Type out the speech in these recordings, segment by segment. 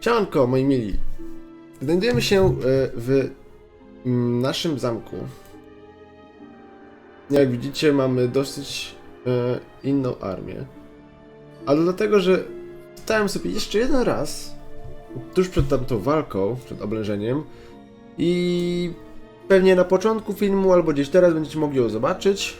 Siemanko, moi mili. Znajdujemy się e, w mm, naszym zamku. Jak widzicie, mamy dosyć e, inną armię. Ale dlatego, że stałem sobie jeszcze jeden raz tuż przed tamtą walką, przed oblężeniem i pewnie na początku filmu albo gdzieś teraz będziecie mogli ją zobaczyć.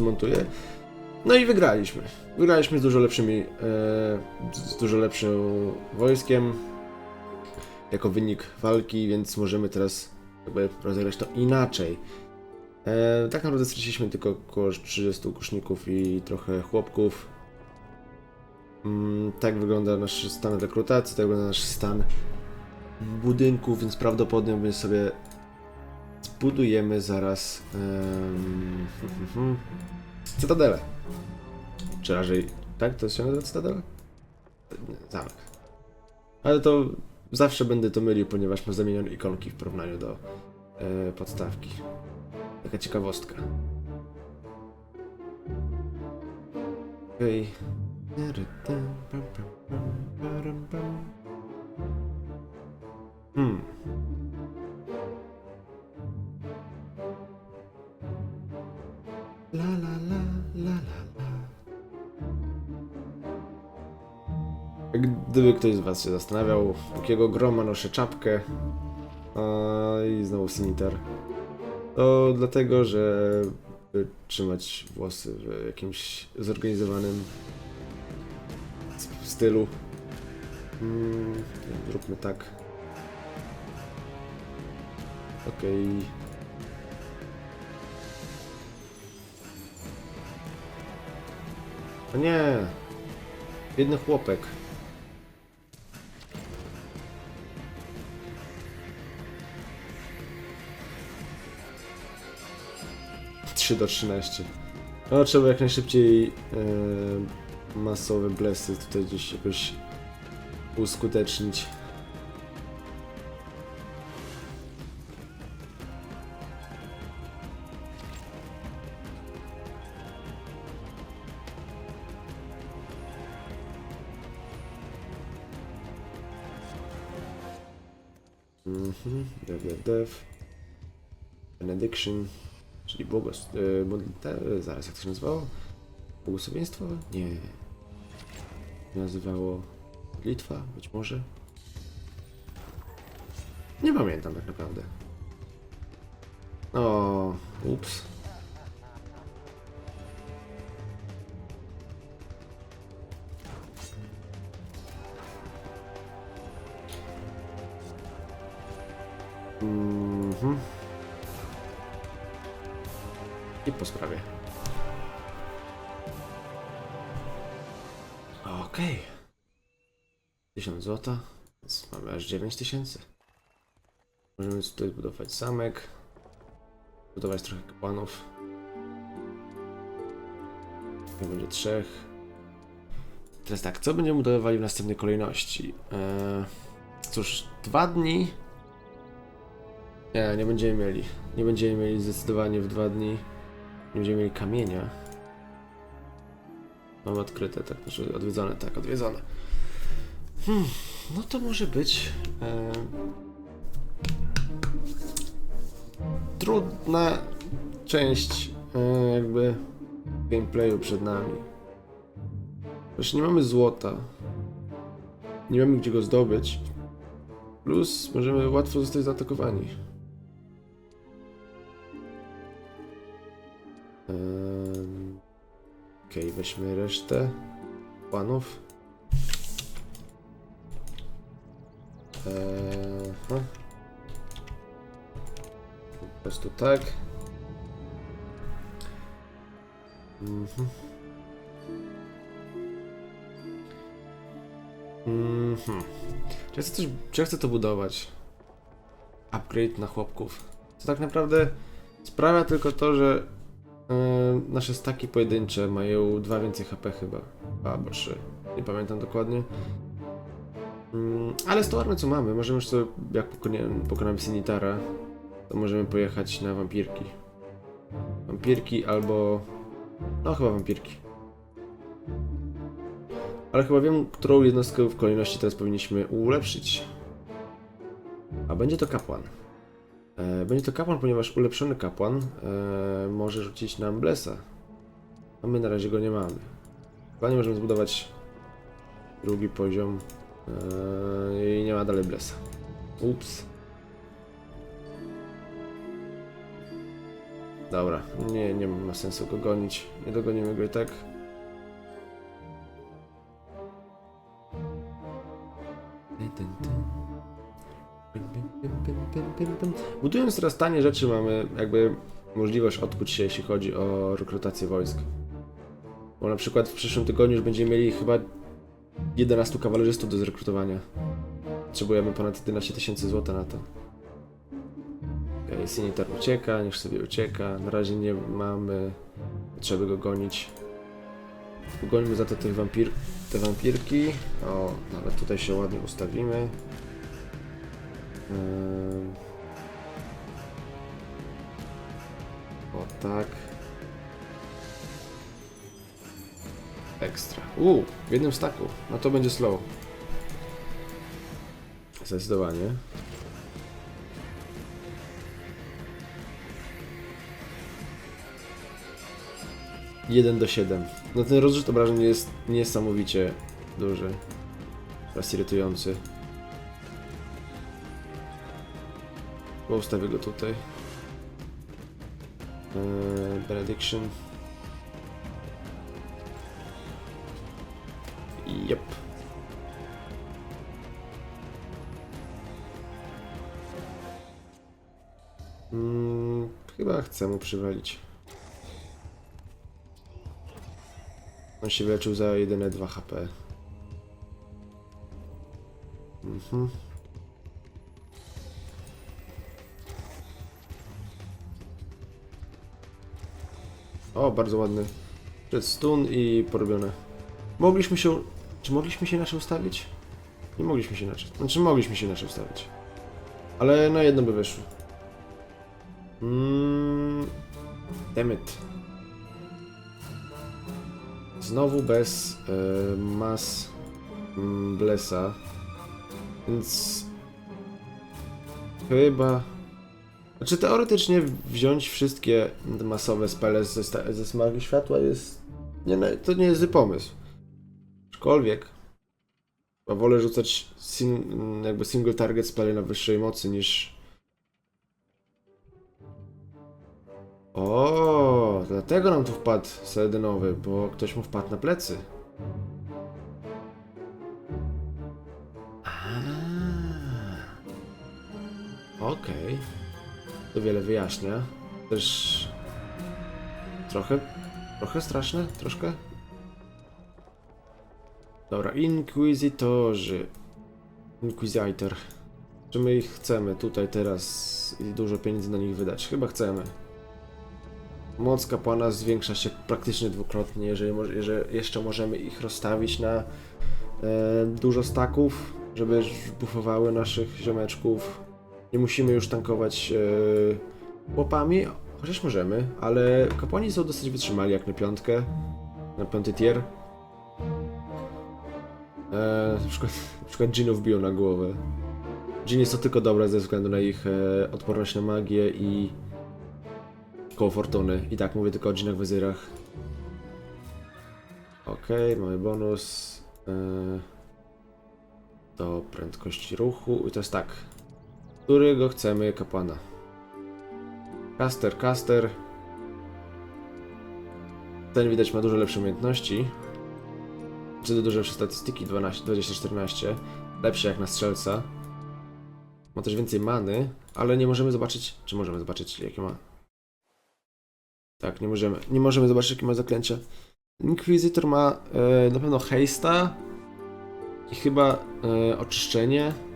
Zmontuję. No i wygraliśmy. Wygraliśmy z dużo lepszymi, e, z dużo lepszym wojskiem jako wynik walki, więc możemy teraz jakby rozegrać to inaczej. E, tak naprawdę straciliśmy tylko około 30 kuszników i trochę chłopków. Mm, tak wygląda nasz stan rekrutacji, tak wygląda nasz stan budynków, więc prawdopodobnie sobie zbudujemy zaraz um, cytadelę. Czy raczej, tak? To się nazywa cytadela? Zamek. Ale to zawsze będę to mylił, ponieważ ma zamienione ikonki w porównaniu do e, podstawki. Taka ciekawostka. Okej. Hmm. La la la la la la. Gdyby ktoś z Was się zastanawiał, jakiego groma noszę czapkę a, i znowu Siniter, to dlatego, że by trzymać włosy w jakimś zorganizowanym stylu. Mm, zróbmy tak. Okej. O nie! Biedny chłopek. Trzy do 13. No trzeba jak najszybciej e, masowe blesy tutaj gdzieś jakoś uskutecznić. Benediction, czyli błogos... Modlite, e, zaraz, jak to się nazywało? Błogosławieństwo? Nie. Nazywało... Litwa? Być może? Nie pamiętam tak naprawdę. O, ups. Mhm. I po sprawie. Okej. 1000 złota. Więc mamy aż 9000. Możemy tutaj zbudować zamek. Budować trochę kapłanów. Nie będzie trzech. Teraz tak, co będziemy budowali w następnej kolejności? Eee, cóż, dwa dni nie, nie będziemy mieli. Nie będziemy mieli zdecydowanie w dwa dni. Nie będziemy mieli kamienia. Mamy odkryte, tak, znaczy odwiedzone, tak, odwiedzone. Hmm, no to może być. E... Trudna część e, jakby gameplayu przed nami. Też nie mamy złota. Nie mamy gdzie go zdobyć. Plus możemy łatwo zostać zaatakowani. Okej, weźmy resztę planów. Eee, po prostu tak. Mhm. Mhm. Czy ja chcę, coś, czy ja chcę to budować? Upgrade na chłopków. To tak naprawdę sprawia tylko to, że nasze staki pojedyncze mają dwa więcej HP chyba. Dwa albo trzy. Nie pamiętam dokładnie. Mm, ale z tą armią co mamy, możemy już sobie, jak pokonamy, pokonamy Sinitara, to możemy pojechać na wampirki. Wampirki albo... No chyba wampirki. Ale chyba wiem, którą jednostkę w kolejności teraz powinniśmy ulepszyć. A będzie to kapłan. E, będzie to kapłan, ponieważ ulepszony kapłan e, może rzucić nam blesa. A my na razie go nie mamy. Chyba nie możemy zbudować drugi poziom e, i nie ma dalej blesa. Ups. Dobra, nie, nie ma sensu go gonić. Nie dogonimy go i tak. Budując teraz tanie rzeczy mamy jakby możliwość odkuć się, jeśli chodzi o rekrutację wojsk. Bo na przykład w przyszłym tygodniu już będziemy mieli chyba 11 kawalerzystów do zrekrutowania. Potrzebujemy ponad 11 tysięcy złota na to. Okay, Sinitar ucieka, niech sobie ucieka. Na razie nie mamy potrzeby go gonić. Ugonimy za to tych wampir te wampirki. O, nawet tutaj się ładnie ustawimy. O tak. Ekstra. Uuu, w jednym staku. No to będzie slow. Zdecydowanie. Jeden do 7. No ten rozrzut obrażeń jest niesamowicie duży. Teraz irytujący. Bo ustawię go tutaj. Eee, benediction. Yep. Mm, chyba chcę mu przywalić. On się wyleczył za jedyne 2 HP. Mhm. O, bardzo ładny. Przed stun i porobione. Mogliśmy się... Czy mogliśmy się inaczej ustawić? Nie mogliśmy się inaczej. Znaczy, mogliśmy się inaczej ustawić. Ale na jedno by wyszło. Mmm... Znowu bez e, mas mm, blesa. Więc... Chyba... Znaczy teoretycznie wziąć wszystkie masowe spele ze, ze światła jest... Nie, to nie jest pomysł. Aczkolwiek... Chyba wolę rzucać jakby single target spele na wyższej mocy niż... O, dlatego nam tu wpadł Sedynowy, bo ktoś mu wpadł na plecy. Okej. To wiele wyjaśnia. Też trochę, trochę straszne, troszkę. Dobra, Inquisitorzy. Inquisitor. Czy my ich chcemy tutaj teraz i dużo pieniędzy na nich wydać? Chyba chcemy. Moc kapłana zwiększa się praktycznie dwukrotnie, jeżeli, jeżeli jeszcze możemy ich rozstawić na e, dużo staków, żeby bufowały naszych ziomeczków. Nie musimy już tankować e, łopami, chociaż możemy, ale kapłani są dosyć wytrzymali jak na piątkę, na piąty tier. E, na, przykład, na przykład biją na głowę. Dżin jest to tylko dobre ze względu na ich e, odporność na magię i koło fortuny. I tak mówię tylko o dżinach wezyrach. Okej, mamy bonus. e, do prędkości ruchu. I to jest tak. Którego chcemy kapłana? Caster, caster. Ten widać ma dużo lepsze umiejętności. Czy dużo lepsze statystyki 12, 20-14. Lepsze jak na strzelca. Ma też więcej many, ale nie możemy zobaczyć. Czy możemy zobaczyć, jakie ma? Tak, nie możemy. Nie możemy zobaczyć, jakie ma zaklęcia. Inquisitor ma e, na pewno haste'a i chyba e, oczyszczenie.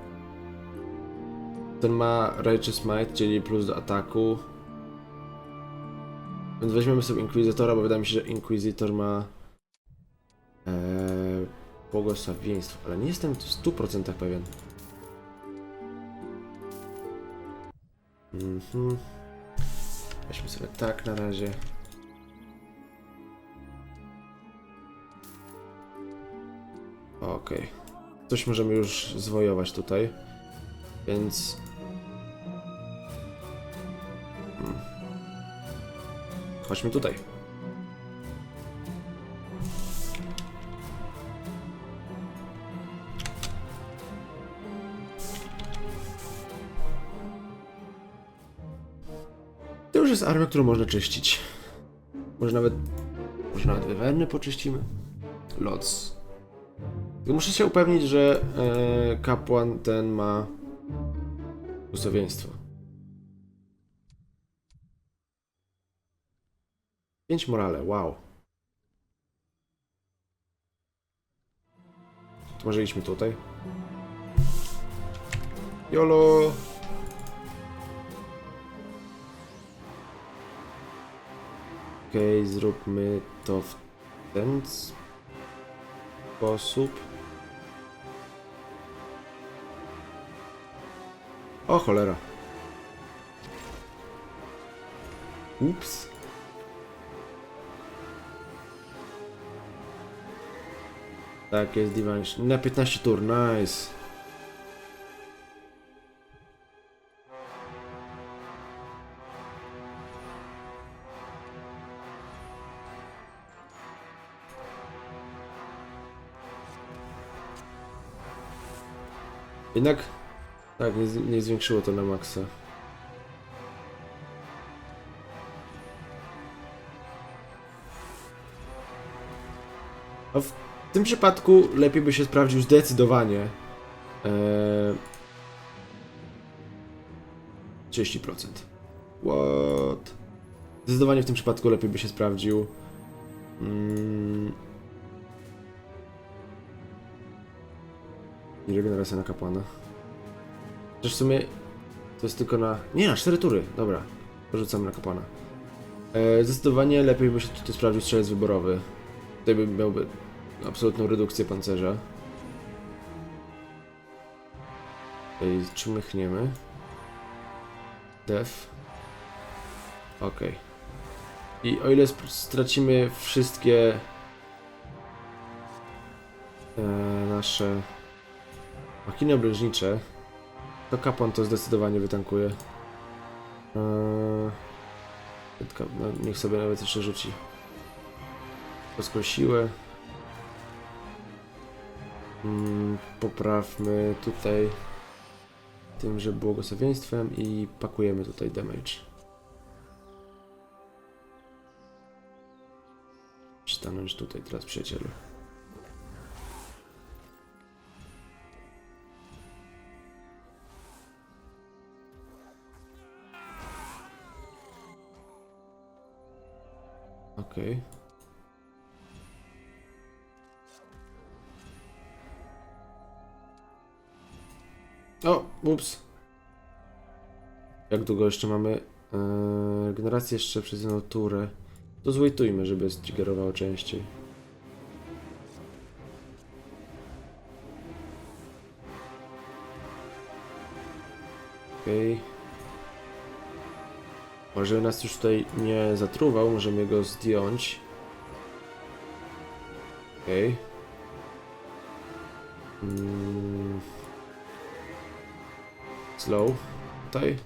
Ten ma Righteous Might, czyli plus do ataku. Więc weźmiemy sobie Inquisitora, bo wydaje mi się, że Inquisitor ma e, błogosławieństwo, ale nie jestem w 100% pewien. Mhm. Weźmy sobie tak na razie. Okej. Coś możemy już zwojować tutaj. Więc... Hmm. Chodźmy tutaj. To już jest armia, którą można czyścić. Może nawet... Może nawet wywerny poczyścimy? Lots. Muszę się upewnić, że e, kapłan ten ma błogosławieństwo. 5 morale, wow. Może idźmy tutaj. Jolo! Okej, zróbmy to w ten sposób. O cholera. Ups. Tak, jest Divine. Na 15 tur, nice. Jednak tak, nie, nie zwiększyło to na maksa. A w tym przypadku lepiej by się sprawdził zdecydowanie. Eee, 30%. What? Zdecydowanie w tym przypadku lepiej by się sprawdził. Mm. I regeneracja na kapłana. Chociaż w sumie to jest tylko na... Nie, na 4 tury. Dobra, porzucamy na kapłana. E, zdecydowanie lepiej by się tutaj sprawdził strzelec wyborowy. Tutaj by miałby absolutną redukcję pancerza. Tutaj czmychniemy. Def. Okej. I o ile stracimy wszystkie e, nasze machiny obrężnicze, to kapłan to zdecydowanie wytankuje. Eee, no, niech sobie nawet jeszcze rzuci. Polską siłę. Mm, poprawmy tutaj tym, że błogosławieństwem i pakujemy tutaj damage. Stanąć tutaj teraz przyjacielu. Okej. O, ups. Jak długo jeszcze mamy? Eee, regenerację jeszcze przez jedną turę. To zwojtujmy, żeby striggerowało częściej. Okej. Może nas już tutaj nie zatruwał, możemy go zdjąć. Okej. Mm. Slow. Tutaj.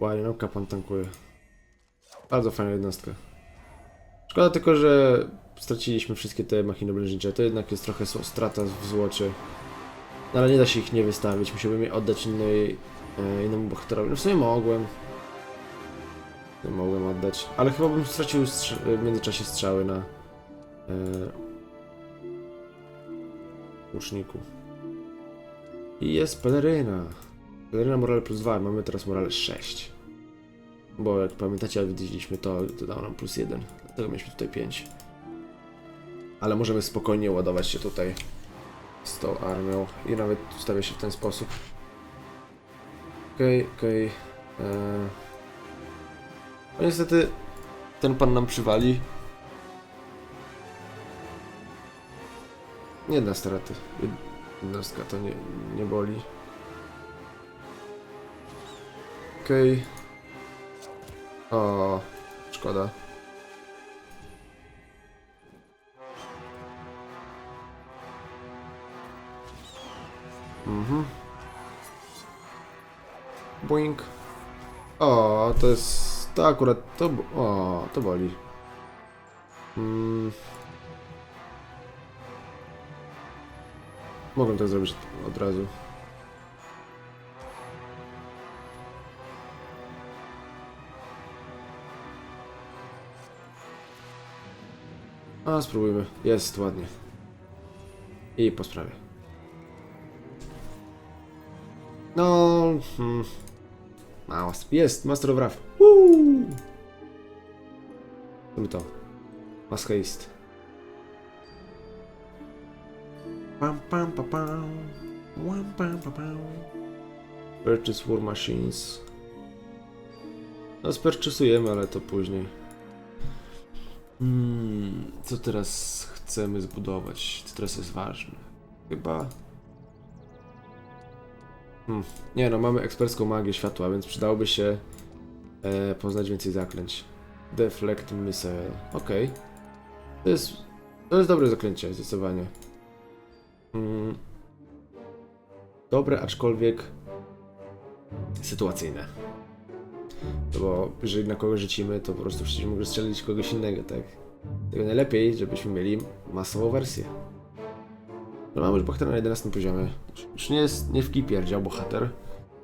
Ładnie, no kapłan tankuje. Bardzo fajna jednostka. Szkoda tylko, że straciliśmy wszystkie te machiny obrężnicze. To jednak jest trochę strata w złocie. No ale nie da się ich nie wystawić. Musiałbym je oddać innej, e, innemu bohaterowi. No w sumie mogłem. Nie mogłem oddać. Ale chyba bym stracił w międzyczasie strzały na... E, łuczniku. I jest peleryna. Peleryna morale plus 2, mamy teraz morale 6. Bo jak pamiętacie, jak widzieliśmy to, to dało nam plus 1. Dlatego mieliśmy tutaj 5. Ale możemy spokojnie ładować się tutaj z tą armią i nawet ustawię się w ten sposób. Okej, okej. Eee. No niestety ten pan nam przywali. Nie da straty. Jednostka to nie, nie boli. Okej. O, szkoda. Mhm. Boink. O, to jest... To akurat... To... O, to boli. Mm. Mogłem to zrobić od razu. A, spróbujmy. Jest ładnie. I po sprawie. No... Hmm. Jest, Master of Wrath. Zróbmy to. Mass haste. Pam, pam, pam, pam. Pam, pam, pam, pam. Purchase War Machines. No, spurchasujemy, ale to później. Hmm, co teraz chcemy zbudować? Co teraz jest ważne? Chyba. Hmm. Nie no, mamy ekspercką magię światła, więc przydałoby się e, poznać więcej zaklęć. Deflect Missile. Okej. To jest. To jest dobre zaklęcie, zdecydowanie. Mm. Dobre, aczkolwiek sytuacyjne. No bo jeżeli na kogoś rzucimy, to po prostu przecież strzelić kogoś innego, tak? Tego najlepiej, żebyśmy mieli masową wersję. No mamy już bohatera na 11 poziomie. Już nie jest nie w kipie dział bohater.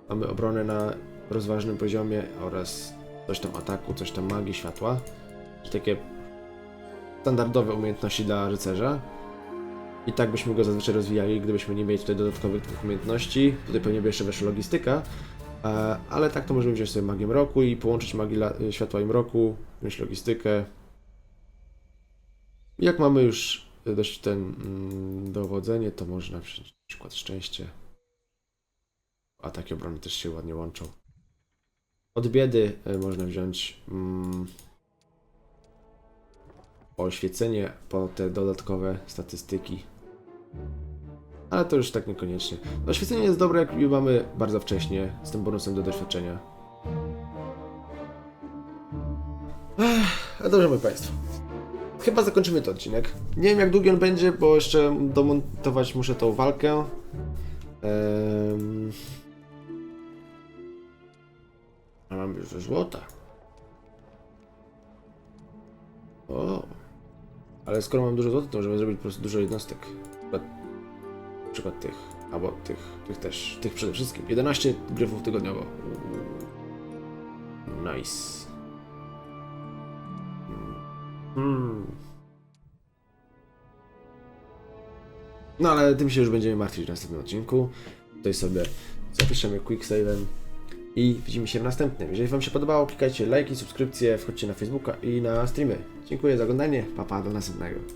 Mamy obronę na rozważnym poziomie oraz coś tam ataku, coś tam magii światła. Takie standardowe umiejętności dla rycerza. I tak byśmy go zazwyczaj rozwijali, gdybyśmy nie mieli tutaj dodatkowych dwóch umiejętności. Tutaj pewnie by jeszcze weszła logistyka. E, Ale tak to możemy wziąć sobie magię mroku i połączyć magię światła i mroku, wziąć logistykę. Jak mamy już dość ten mm, dowodzenie, to można na przykład szczęście. Ataki obrony też się ładnie łączą. Od biedy e, można wziąć mm, oświecenie po te dodatkowe statystyki. Ale to już tak niekoniecznie. Oświecenie jest dobre, jak mamy bardzo wcześnie, z tym bonusem do doświadczenia. Ech, A dobrze, moi Państwo. Chyba zakończymy ten odcinek. Nie wiem, jak długi on będzie, bo jeszcze domontować muszę tą walkę. Ehm... A mam już złota. O. Ale skoro mam dużo złota, to możemy zrobić po prostu dużo jednostek. Na przykład tych. Albo tych, tych też. Tych przede wszystkim. 11 gryfów tygodniowo. Nice. Hmm. No ale tym się już będziemy martwić w następnym odcinku. Tutaj sobie zapiszemy quick save'em i widzimy się w następnym. Jeżeli Wam się podobało, klikajcie lajki, subskrypcje, wchodźcie na Facebooka i na streamy. Dziękuję za oglądanie. Papa, do następnego.